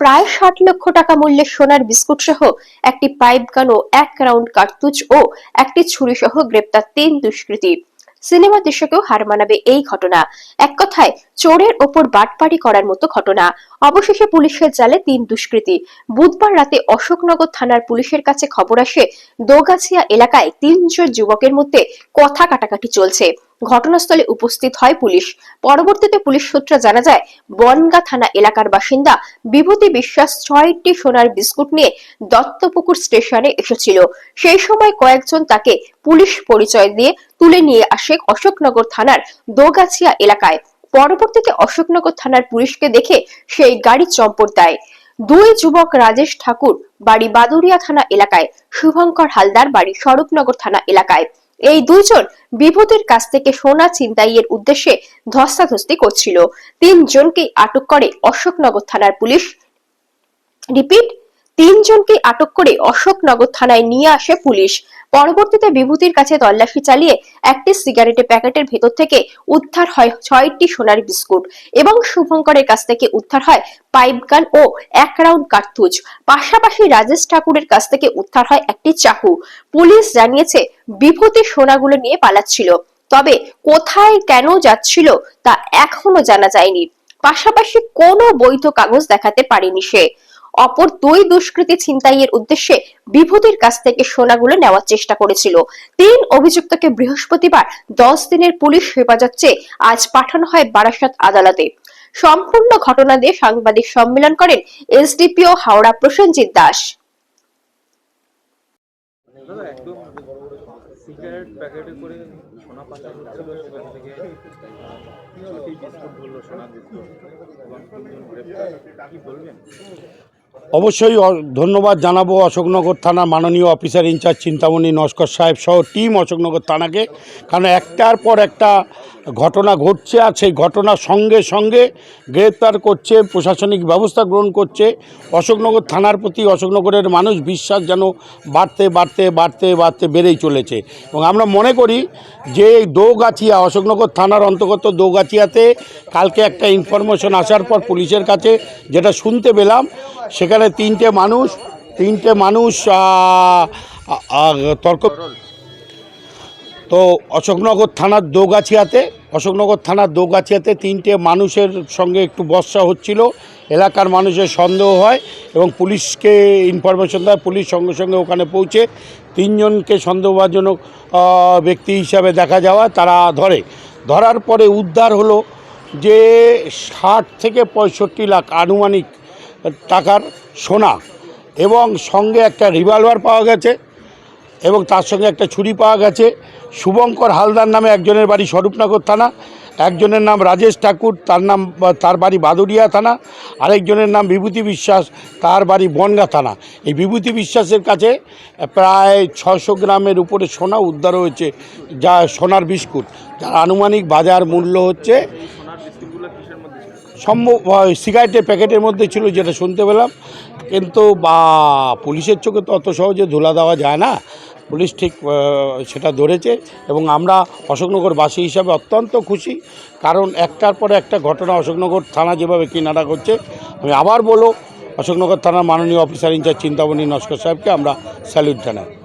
প্রায় ষাট লক্ষ টাকা মূল্যের সোনার বিস্কুট সহ একটি পাইপ গান ও এক রাউন্ড কার্তুজ ও একটি ছুরি সহ গ্রেপ্তার তিন দুষ্কৃতী। সিনেমা দৃশ্যকেও হার মানাবে এই ঘটনা। এক কথায়, চোরের ওপর বাটপাড়ি করার মতো ঘটনা। অবশেষে পুলিশের জালে তিন দুষ্কৃতী। বুধবার রাতে অশোকনগর থানার পুলিশের কাছে খবর আসে, দোগাছিয়া এলাকায় তিনজন যুবকের মধ্যে কথা কাটাকাটি চলছে। ঘটনাস্থলে উপস্থিত হয় পুলিশ। পরবর্তীতে পুলিশ সূত্রে জানা যায়, বনগা থানা এলাকার বাসিন্দা বিভূতি বিশ্বাস ছয়টি সোনার বিস্কুট নিয়ে দত্তপুকুর স্টেশনে এসেছিল। সেই সময় কয়েকজন তাকে পুলিশ পরিচয় দিয়ে তুলে নিয়ে আসে অশোকনগর থানার দোগাছিয়া এলাকায়। পরবর্তীতে অশোকনগর থানার পুলিশকে দেখে সেই গাড়ি চম্পট দেয়। দুই যুবক রাজেশ ঠাকুর বাড়ি বাদুরিয়া থানা এলাকায়, শুভঙ্কর হালদার বাড়ি স্বরূপনগর থানা এলাকায়। এই দুজন বিভূতির কাছ থেকে সোনা ছিনতাইয়ের উদ্দেশ্যে ধস্তাধস্তি করছিল। তিনজনকে আটক করে অশোকনগর থানার পুলিশ। রিপিট তিনজনকে আটক করে অশোকনগর থানায় নিয়ে আসে পুলিশ। পরবর্তীতে বিভূতির কাছে তল্লাশি চালিয়ে একটি সিগারেটের প্যাকেটের ভেতর থেকে উদ্ধার হয় ছয়টি সোনার বিস্কুট এবং শুভঙ্করের কাছ থেকে উদ্ধার হয় পাইপ গান ও এক রাউন্ড কার্তুজ। পাশাপাশি রাজেশ ঠাকুরের কাছ থেকে উদ্ধার হয় একটি চাকু। পুলিশ জানিয়েছে, বিভূতি সোনাগুলো নিয়ে পালাচ্ছিল, তবে কোথায় কেন যাচ্ছিল তা এখনও জানা যায়নি। পাশাপাশি কোনো বৈধ কাগজ দেখাতে পারেনি সে। অপর দুই দুষ্কৃতী ছিনতাইয়ের উদ্দেশ্যে বিভূতির কাছ থেকে সোনাগুলো নেওয়ার চেষ্টা করেছিল। তিন অভিযুক্তকে বৃহস্পতিবার দশ দিনের পুলিশ হেফাজত চেয়ে আজ পাঠানো হয় বারাসাত আদালতে। সম্পূর্ণ ঘটনা দিয়ে সাংবাদিক সম্মেলন করেন এসডিপিও হাওড়া প্রসেনজিৎ দাস। সোনা পাচার হচ্ছিল, সেখান থেকে বিস্কুট ধরলো সোনা এবং তিনজন গ্রেপ্তার। কি বলবেন? অবশ্যই ধন্যবাদ জানাব অশোকনগর থানার মাননীয় অফিসার ইনচার্জ চিন্তামণি নস্কর সাহেব সহ টিম অশোকনগর থানাকে। কারণ একটার পর একটা ঘটনা ঘটছে আর সেই ঘটনার সঙ্গে সঙ্গে গ্রেপ্তার করছে, প্রশাসনিক ব্যবস্থা গ্রহণ করছে। অশোকনগর থানার প্রতি অশোকনগরের মানুষ বিশ্বাস যেন বাড়তে বাড়তে বাড়তে বাড়তে বেড়েই চলেছে। এবং আমরা মনে করি যে এই দোগাছিয়া, অশোকনগর থানার অন্তর্গত দোগাছিয়াতে কালকে একটা ইনফরমেশন আসার পর পুলিশের কাছে যেটা শুনতে পেলাম সেখানে তিনটে মানুষ তিনটে মানুষ তর্ক তো অশোকনগর থানার দোগাছিয়াতে, অশোকনগর থানার দোগাছিয়াতে তিনটে মানুষের সঙ্গে একটু বর্ষা হচ্ছিল, এলাকার মানুষের সন্দেহ হয় এবং পুলিশকে ইনফরমেশন দেয়, পুলিশ সঙ্গে সঙ্গে ওখানে পৌঁছে তিনজনকে সন্দেহভাজনক ব্যক্তি হিসাবে দেখা যাওয়া, তারা ধরে। ধরার পরে উদ্ধার হলো যে ষাট থেকে পঁয়ষট্টি লাখ আনুমানিক টাকার সোনা এবং সঙ্গে একটা রিভলভার পাওয়া গেছে এবং তার সঙ্গে একটা ছুরি পাওয়া গেছে। শুভঙ্কর হালদার নামে একজনের বাড়ি স্বরূপনগর থানা, একজনের নাম রাজেশ ঠাকুর, তার নাম, তার বাড়ি বাদুরিয়া থানা, আরেকজনের নাম বিভূতি বিশ্বাস, তার বাড়ি বনগা থানা। এই বিভূতি বিশ্বাসের কাছে প্রায় ছশো গ্রামের উপরে সোনা উদ্ধার হয়েছে, যা সোনার বিস্কুট। যার আনুমানিক বাজার মূল্য হচ্ছে সোনার বিস্কুটগুলো কিসের মধ্যে ছিল সম্ভব সিগারেটের প্যাকেটের মধ্যে ছিল যেটা শুনতে পেলাম। কিন্তু, বা, পুলিশের চোখে তো অত সহজে ধুলা দেওয়া যায় না। পুলিশ ঠিক সেটা ধরেছে এবং আমরা অশোকনগরবাসী হিসাবে অত্যন্ত খুশি। কারণ একটার পরে একটা ঘটনা অশোকনগর থানা যেভাবে কিনারা করছে, আমি আবার বলো অশোকনগর থানার মাননীয় অফিসার ইনচার্জ চিন্তামণি নস্কর সাহেবকে আমরা স্যালুট জানাই।